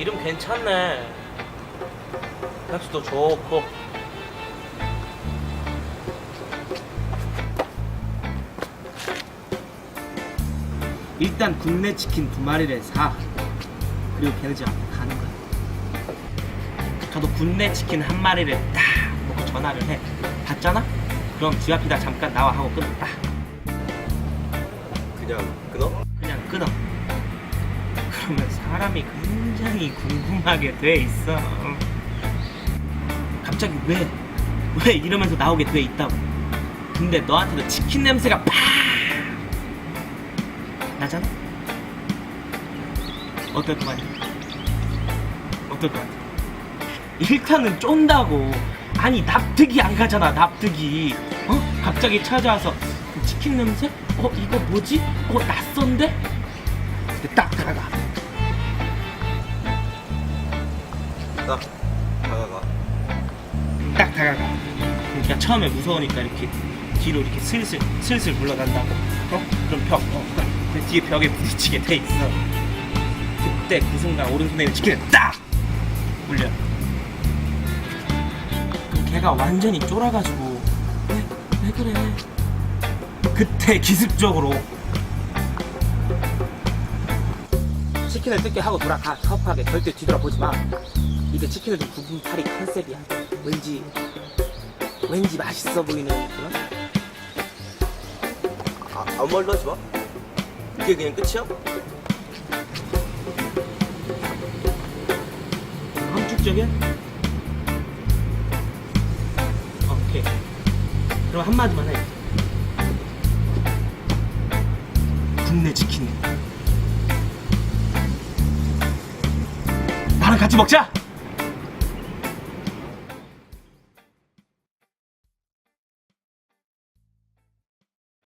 이름 괜찮네. 향수도 좋고. 일단 국내 치킨 두 마리를 사. 그리고 집 앞에 가는 거야. 저도 국내 치킨 한 마리를 딱 먹고 전화를 해. 받잖아? 그럼 집 앞이다 잠깐 나와 하고 끊었다. 그냥 끊어? 그냥 끊어. 그러면 사람이 굉장히 궁금하게 돼 있어. 갑자기 왜, 왜 이러면서 나오게 돼 있다고. 근데 너한테도 치킨 냄새가 팍! 나잖아? 어떨 것 같아? 어떨 것 같아? 일단은 쫀다고. 아니, 납득이 안 가잖아, 납득이. 어? 갑자기 찾아와서 그 치킨 냄새? 어, 이거 뭐지? 어, 낯선데? 딱 다가가. 나 다가가 딱 다가가. 그러니까 처음에 무서우니까 이렇게 뒤로 이렇게 슬슬 슬슬 물러간다고. 어? 그럼 벽. 어. 그 뒤에 벽에 부딪히게 돼 있어. 그때 그 순간 오른손에 치킨을 딱 물려. 그럼 걔가 완전히 쫄아가지고 왜, 왜 그래? 그때 기습적으로 치킨을 뜯게 하고 돌아가 터프하게 절대 뒤돌아보지 마. 이게 치킨을 좀 굽은 탈이 컨셉이야. 왠지 왠지 맛있어 보이는 그런 아, 아무 말도 하지 마 이게 그냥 끝이야? 함축적이야? 오케이. 그럼 한마디만 해. 국내 치킨. 나랑 같이 먹자!